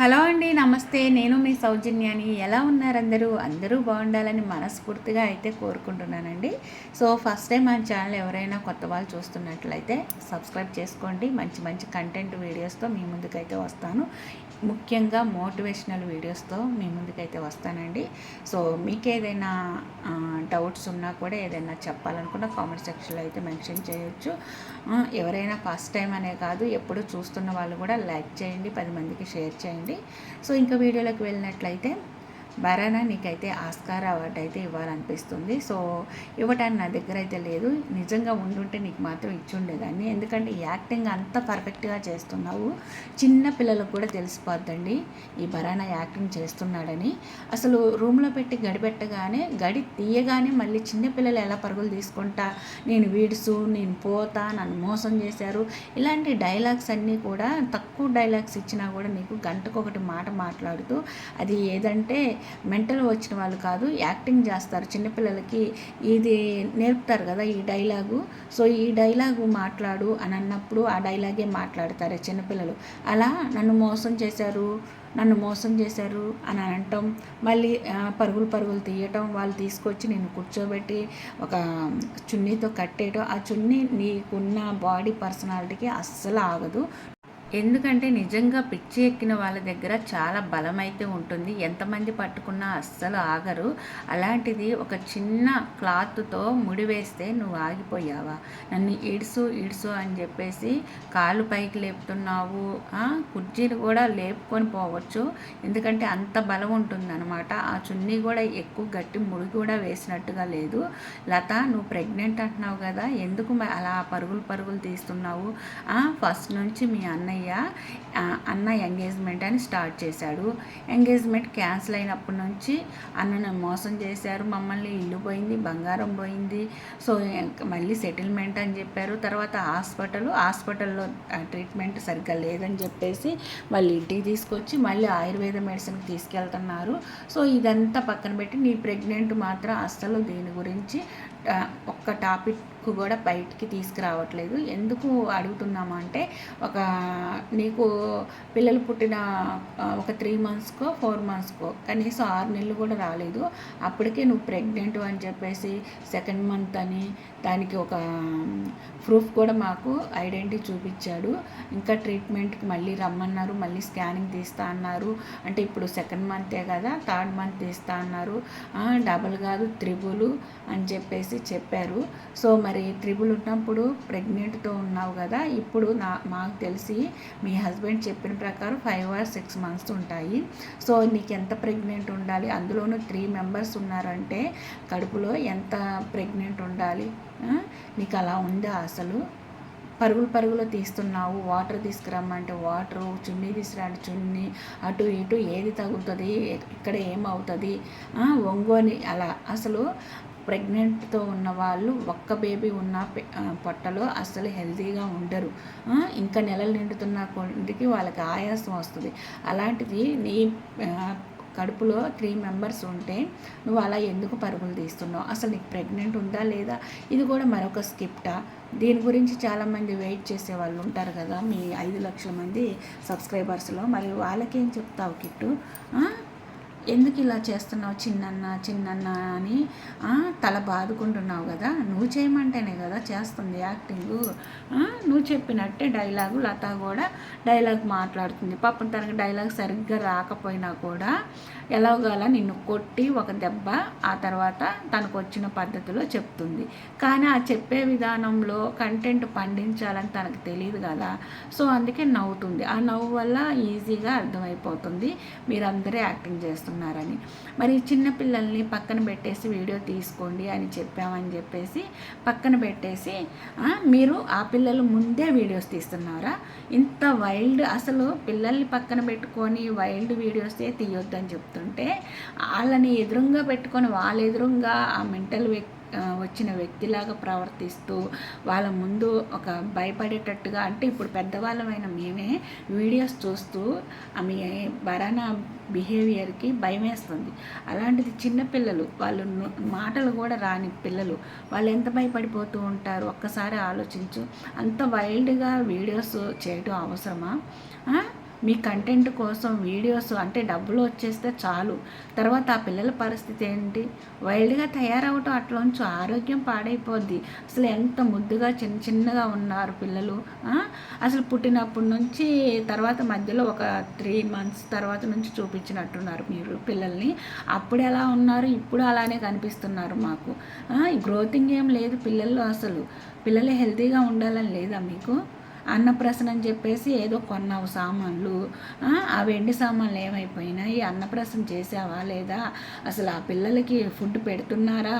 Hello అండి నమస్తే. నేను మీ సౌజన్యాని. ఎలా ఉన్నారు అందరూ అందరూ బాగుండాలని మనస్ఫూర్తిగా అయితే కోరుకుంటున్నానండి. సో ఫస్ట్ టైం మన ఛానల్ ఎవరైనా కొత్త వాళ్ళు చూస్తున్నట్లయితే సబ్స్క్రైబ్ చేసుకోండి. మంచి మంచి కంటెంట్ వీడియోస్తో మీ ముందుకైతే వస్తాను. ముఖ్యంగా మోటివేషనల్ వీడియోస్తో మీ ముందుకైతే వస్తానండి. సో మీకు ఏదైనా డౌట్స్ ఉన్నా కూడా ఏదైనా చెప్పాలనుకున్న కామెంట్ సెక్షన్లో అయితే మెన్షన్ చేయొచ్చు. ఎవరైనా ఫస్ట్ టైం అనే కాదు ఎప్పుడు చూస్తున్న వాళ్ళు కూడా లైక్ చేయండి పది మందికి షేర్ చేయండి. సో ఇంకా వీడియోలోకి వెళ్ళినట్లయితే బరానా నీకైతే ఆస్కార్ అవార్డు అయితే ఇవ్వాలనిపిస్తుంది. సో ఇవ్వటానికి నా దగ్గర అయితే లేదు. నిజంగా ఉండుంటే నీకు మాత్రం ఇచ్చి ఉండేదాన్ని ఎందుకంటే యాక్టింగ్ అంత పర్ఫెక్ట్గా చేస్తున్నావు. చిన్న పిల్లలకు కూడా తెలిసిపోద్దండి ఈ బరానా యాక్టింగ్ చేస్తున్నాడని. అసలు రూమ్లో పెట్టి గడిపెట్టగానే గడి తీయగానే మళ్ళీ చిన్నపిల్లలు ఎలా పరుగులు తీసుకుంటా నేను వీడుసు నేను పోతా నన్ను మోసం చేశారు ఇలాంటి డైలాగ్స్ అన్నీ కూడా తక్కువ డైలాగ్స్ ఇచ్చినా కూడా నీకు గంటకొకటి మాట మాట్లాడుతూ అది ఏదంటే మెంటల్ వచ్చిన వాళ్ళు కాదు యాక్టింగ్ చేస్తారు. చిన్నపిల్లలకి ఇది నేర్పుతారు కదా ఈ డైలాగు. సో ఈ డైలాగు మాట్లాడు అని అన్నప్పుడు ఆ డైలాగే మాట్లాడతారు చిన్నపిల్లలు. అలా నన్ను మోసం చేశారు నన్ను మోసం చేశారు అని అనటం మళ్ళీ పరుగులు పరుగులు తీయటం వాళ్ళు తీసుకొచ్చి నేను కూర్చోబెట్టి ఒక చున్నీతో కట్టేయటం ఆ చున్నీ నీకున్న బాడీ పర్సనాలిటీకి అస్సలు ఆగదు. ఎందుకంటే నిజంగా పిచ్చి ఎక్కిన వాళ్ళ దగ్గర చాలా బలం అయితే ఉంటుంది. ఎంతమంది పట్టుకున్నా అస్సలు ఆగరు. అలాంటిది ఒక చిన్న క్లాత్తో ముడి వేస్తే నువ్వు ఆగిపోయావా? నన్ను ఇడుసు ఇడుసు అని చెప్పేసి కాళ్ళు పైకి లేపుతున్నావు. కుర్చీలు కూడా లేపుకొని పోవచ్చు. ఎందుకంటే అంత బలం ఉంటుందన్నమాట. ఆ చున్నీ కూడా ఎక్కువ గట్టి ముడి కూడా వేసినట్టుగా లేదు. లత నువ్వు ప్రెగ్నెంట్ అంటున్నావు కదా. ఎందుకు అలా పరుగులు పరుగులు తీస్తున్నావు? ఫస్ట్ నుంచి మీ అన్నయ్య అన్నయ్య అన్న ఎంగేజ్మెంట్ అని స్టార్ట్ చేశాడు. ఎంగేజ్మెంట్ క్యాన్సిల్ అయినప్పటి నుంచి అన్నను మోసం చేశారు. మమ్మల్ని ఇల్లు పోయింది బంగారం పోయింది. సో మళ్ళీ సెటిల్మెంట్ అని చెప్పారు. తర్వాత హాస్పిటల్ హాస్పిటల్లో ట్రీట్మెంట్ సరిగ్గా లేదని చెప్పేసి మళ్ళీ ఇంటికి తీసుకొచ్చి మళ్ళీ ఆయుర్వేద మెడిసిన్కి తీసుకెళ్తున్నారు. సో ఇదంతా పక్కన పెట్టి నీ ప్రెగ్నెంట్ మాత్రం అస్సలు దీని గురించి ఒక్క టాపిక్ కూడా బయటికి తీసుకురావట్లేదు. ఎందుకు అడుగుతున్నాము అంటే ఒక నీకు పిల్లలు పుట్టిన ఒక త్రీ మంత్స్కో ఫోర్ మంత్స్కో కనీసం ఆరు నెలలు కూడా రాలేదు. అప్పటికే నువ్వు ప్రెగ్నెంట్ అని చెప్పేసి సెకండ్ మంత్ అని దానికి ఒక ప్రూఫ్ కూడా మాకు ఐడెంటిటీ చూపించాడు. ఇంకా ట్రీట్మెంట్కి మళ్ళీ రమ్మన్నారు మళ్ళీ స్కానింగ్ తీస్తా అన్నారు. అంటే ఇప్పుడు సెకండ్ మంతే కదా థర్డ్ మంత్ తీస్తా అన్నారు. డబుల్ కాదు త్రిబుల్ అని చెప్పేసి చెప్పారు. సో మరి త్రిబుల్ ఉన్నప్పుడు ప్రెగ్నెంట్తో ఉన్నావు కదా ఇప్పుడు నా మాకు తెలిసి మీ హస్బెండ్ చెప్పిన ప్రకారం ఫైవ్ ఆర్ సిక్స్ మంత్స్ ఉంటాయి. సో నీకు ఎంత ప్రెగ్నెంట్ ఉండాలి? అందులోనూ త్రీ మెంబర్స్ ఉన్నారంటే కడుపులో ఎంత ప్రెగ్నెంట్ ఉండాలి? నీకు అలా ఉందా అసలు? పరుగులు పరుగులు తీస్తున్నావు. వాటర్ తీసుకురమ్మంటే వాటరు చున్నీ తీసుకురండి చున్నీ. అటు ఇటు ఏది తగులుతుంది? ఇక్కడ ఏమవుతుంది? ఒంగోని అలా. అసలు ప్రెగ్నెంట్తో ఉన్న వాళ్ళు ఒక్క బేబీ ఉన్న పొట్టలో అసలు హెల్తీగా ఉండరు. ఇంకా నెలలు నిండుతున్న కొంటికి వాళ్ళకి ఆయాసం వస్తుంది. అలాంటిది నీ కడుపులో త్రీ మెంబర్స్ ఉంటే నువ్వు అలా ఎందుకు పరుగులు తీస్తున్నావు? అసలు నీకు ప్రెగ్నెంట్ ఉందా లేదా? ఇది కూడా మరొక స్కిప్టా. దీని గురించి చాలామంది వెయిట్ చేసే వాళ్ళు ఉంటారు కదా మీ ఐదు లక్షల మంది సబ్స్క్రైబర్స్లో. మరి వాళ్ళకేం చెప్తావు కిట్టు? ఎందుకు ఇలా చేస్తున్నావు చిన్నన్న చిన్నన్న అని తల బాదుకుంటున్నావు కదా నువ్వు చేయమంటేనే కదా చేస్తుంది యాక్టింగ్. నువ్వు చెప్పినట్టే డైలాగు లత కూడా డైలాగ్ మాట్లాడుతుంది. పాపం తనకి డైలాగ్ సరిగ్గా రాకపోయినా కూడా ఎలాగోలా నిన్ను కొట్టి ఒక దెబ్బ ఆ తర్వాత తనకు వచ్చిన పద్ధతిలో చెప్తుంది. కానీ ఆ చెప్పే విధానంలో కంటెంట్ పండించాలని తనకు తెలియదు కదా. సో అందుకే నవ్వుతుంది. ఆ నవ్వు వల్ల ఈజీగా అర్థమైపోతుంది. మీరందరూ యాక్టింగ్ చేస్తారు చేస్తున్నారని. మరి చిన్నపిల్లల్ని పక్కన పెట్టేసి వీడియో తీసుకోండి అని చెప్పామని చెప్పేసి పక్కన పెట్టేసి మీరు ఆ పిల్లలు ముందే వీడియోస్ తీస్తున్నారా? ఇంత వైల్డ్ అసలు పిల్లల్ని పక్కన పెట్టుకొని వైల్డ్ వీడియోస్ తీయొద్దని చెప్తుంటే వాళ్ళని ఎదురుగా పెట్టుకొని వాళ్ళ ఎదురుగా ఆ మెంటల్ వ్యక్తి వచ్చిన వ్యక్తిలాగా ప్రవర్తిస్తూ వాళ్ళ ముందు ఒక భయపడేటట్టుగా అంటే ఇప్పుడు పెద్దవాళ్ళమైన మేమే వీడియోస్ చూస్తూ ఆమె బరానా బిహేవియర్కి భయం వేస్తుంది అలాంటిది చిన్నపిల్లలు వాళ్ళు మాటలు కూడా రాని పిల్లలు వాళ్ళు ఎంత భయపడిపోతూ ఉంటారు? ఒక్కసారి ఆలోచించు. అంత వైల్డ్గా వీడియోస్ చేయడం అవసరమా? మీ కంటెంట్ కోసం వీడియోస్ అంటే డబ్బులు వచ్చేస్తే చాలు. తర్వాత ఆ పిల్లల పరిస్థితి ఏంటి? వైల్డ్గా తయారవటం అట్లోంచి ఆరోగ్యం పాడైపోద్ది. అసలు ఎంత ముద్దుగా చిన్న చిన్నగా ఉన్నారు పిల్లలు అసలు పుట్టినప్పటి నుంచి తర్వాత మధ్యలో ఒక త్రీ మంత్స్ తర్వాత నుంచి చూపించినట్టున్నారు మీరు పిల్లల్ని. అప్పుడు ఎలా ఉన్నారు? ఇప్పుడు అలానే కనిపిస్తున్నారు మాకు. గ్రోతింగ్ ఏం లేదు పిల్లల్లో అసలు. పిల్లలు హెల్తీగా ఉండాలని లేదా మీకు? అన్నప్రసన అని చెప్పేసి ఏదో కొన్నావు సామాన్లు. ఆ వెండి సామాన్లు ఏమైపోయినాయి? అన్నప్రసన చేసావా లేదా? అసలు ఆ పిల్లలకి ఫుడ్ పెడుతున్నారా?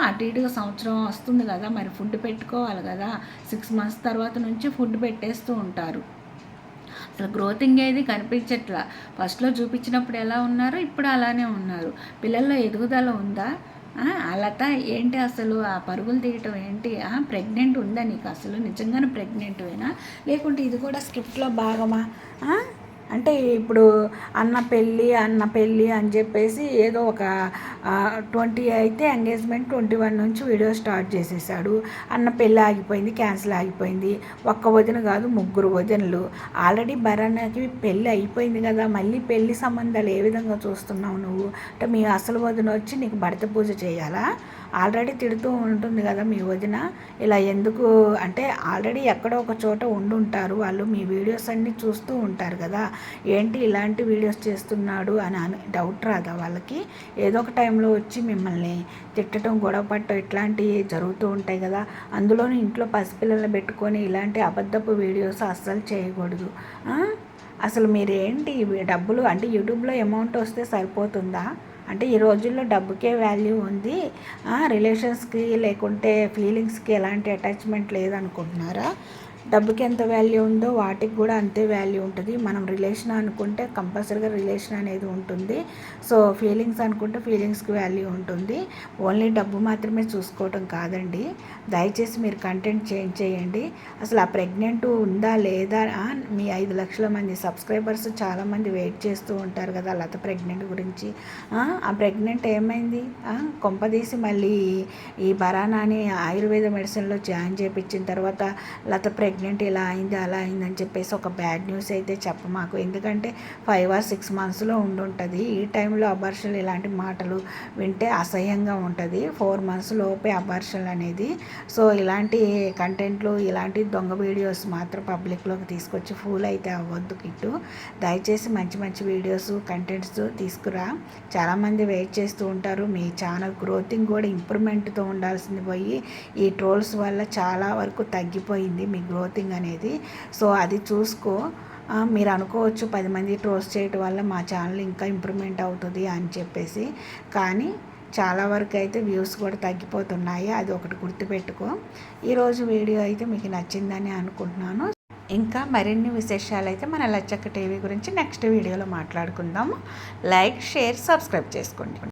అటు ఇటుగా సంవత్సరం వస్తుంది కదా మరి ఫుడ్ పెట్టుకోవాలి కదా. సిక్స్ మంత్స్ తర్వాత నుంచి ఫుడ్ పెట్టేస్తూ ఉంటారు. అసలు గ్రోతింగ్ ఏది కనిపించట్లా. ఫస్ట్లో చూపించినప్పుడు ఎలా ఉన్నారు? ఇప్పుడు అలానే ఉన్నారు. పిల్లల్లో ఎదుగుదల ఉందా? లత ఏంటి అసలు ఆ పరుగులు తీయటం ఏంటి? ప్రెగ్నెంట్ ఉందా నీకు? అసలు నిజంగానే ప్రెగ్నెంట్వేనా లేకుంటే ఇది కూడా స్క్రిప్ట్లో భాగమా? అంటే ఇప్పుడు అన్న పెళ్ళి అన్న పెళ్ళి అని చెప్పేసి ఏదో ఒక ట్వంటీ అయితే ఎంగేజ్మెంట్ ట్వంటీ వన్ నుంచి వీడియో స్టార్ట్ చేసేసాడు. అన్న పెళ్ళి ఆగిపోయింది క్యాన్సిల్ ఆగిపోయింది. ఒక్క వదిన కాదు ముగ్గురు వదినలు. ఆల్రెడీ భరణకి పెళ్ళి అయిపోయింది కదా మళ్ళీ పెళ్ళి సంబంధాలు ఏ విధంగా చూస్తున్నావు నువ్వు? అంటే మీ అసలు వదిన వచ్చి నీకు భర్త పూజ చేయాలా? ఆల్రెడీ తిడుతూ ఉంటుంది కదా మీ వదిన. ఇలా ఎందుకు? అంటే ఆల్రెడీ ఎక్కడో ఒక చోట ఉండుంటారు వాళ్ళు మీ వీడియోస్ అన్నీ చూస్తూ ఉంటారు కదా. ఏంటి ఇలాంటి వీడియోస్ చేస్తున్నాడు అని అని డౌట్ రాదా వాళ్ళకి? ఏదో ఒక టైంలో వచ్చి మిమ్మల్ని తిట్టడం గొడవ పట్టడం ఇట్లాంటివి జరుగుతూ ఉంటాయి కదా. అందులోని ఇంట్లో పసిపిల్లలు పెట్టుకొని ఇలాంటి అబద్ధపు వీడియోస్ అస్సలు చేయకూడదు. అసలు మీరేంటి? డబ్బులు అంటే యూట్యూబ్లో అమౌంట్ వస్తే సరిపోతుందా? అంటే ఈ రోజుల్లో డబ్బుకే వాల్యూ ఉంది. రిలేషన్స్కి లేకుంటే ఫీలింగ్స్కి ఎలాంటి అటాచ్మెంట్ లేదనుకుంటున్నారా? డబ్బుకి ఎంత వాల్యూ ఉందో వాటికి కూడా అంతే వాల్యూ ఉంటుంది. మనం రిలేషన్ అనుకుంటే కంపల్సరీగా రిలేషన్ అనేది ఉంటుంది. సో ఫీలింగ్స్ అనుకుంటే ఫీలింగ్స్కి వాల్యూ ఉంటుంది. ఓన్లీ డబ్బు మాత్రమే చూసుకోవటం కాదండి. దయచేసి మీరు కంటెంట్ చేంజ్ చేయండి. అసలు ఆ ప్రెగ్నెంట్ ఉందా లేదా మీ ఐదు లక్షల మంది సబ్స్క్రైబర్స్ చాలామంది వెయిట్ చేస్తూ ఉంటారు కదా లత ప్రెగ్నెంట్ గురించి. ఆ ప్రెగ్నెంట్ ఏమైంది? కొంపదీసి మళ్ళీ ఈ బరానాని ఆయుర్వేద మెడిసిన్లో జాయిన్ చేయించిన తర్వాత లత ప్రెగ్నెంట్ ప్రెగ్నెంట్ ఇలా అయింది అలా అయిందని చెప్పేసి ఒక బ్యాడ్ న్యూస్ అయితే చెప్ప మాకు. ఎందుకంటే ఫైవ్ ఆర్ సిక్స్ మంత్స్లో ఉండుంటుంది. ఈ టైంలో అబర్షలు ఇలాంటి మాటలు వింటే అసహ్యంగా ఉంటుంది. ఫోర్ మంత్స్ లోపే అబర్షలు అనేది. సో ఇలాంటి కంటెంట్లు ఇలాంటి దొంగ వీడియోస్ మాత్రం పబ్లిక్లోకి తీసుకొచ్చి ఫూల్ అయితే అవ్వద్దు కిట్టు. దయచేసి మంచి మంచి వీడియోస్ కంటెంట్స్ తీసుకురా. చాలామంది వెయిట్ చేస్తూ ఉంటారు. మీ ఛానల్ గ్రోతింగ్ కూడా ఇంప్రూవ్మెంట్తో ఉండాల్సింది పోయి ఈ ట్రోల్స్ వల్ల చాలా వరకు తగ్గిపోయింది. మీ గ్రోత్ గ్రోతింగ్ అనేది. సో అది చూసుకో. మీరు అనుకోవచ్చు పది మంది ట్రోస్ట్ చేయటం వల్ల మా ఛానల్ ఇంకా ఇంప్రూవ్మెంట్ అవుతుంది అని చెప్పేసి. కానీ చాలా వరకు అయితే వ్యూస్ కూడా తగ్గిపోతున్నాయి. అది ఒకటి గుర్తుపెట్టుకో. ఈరోజు వీడియో అయితే మీకు నచ్చిందని అనుకుంటున్నాను. ఇంకా మరిన్ని విశేషాలు అయితే మన లచ్చక్క టీవీ గురించి నెక్స్ట్ వీడియోలో మాట్లాడుకుందాము. లైక్ షేర్ సబ్స్క్రైబ్ చేసుకోండి.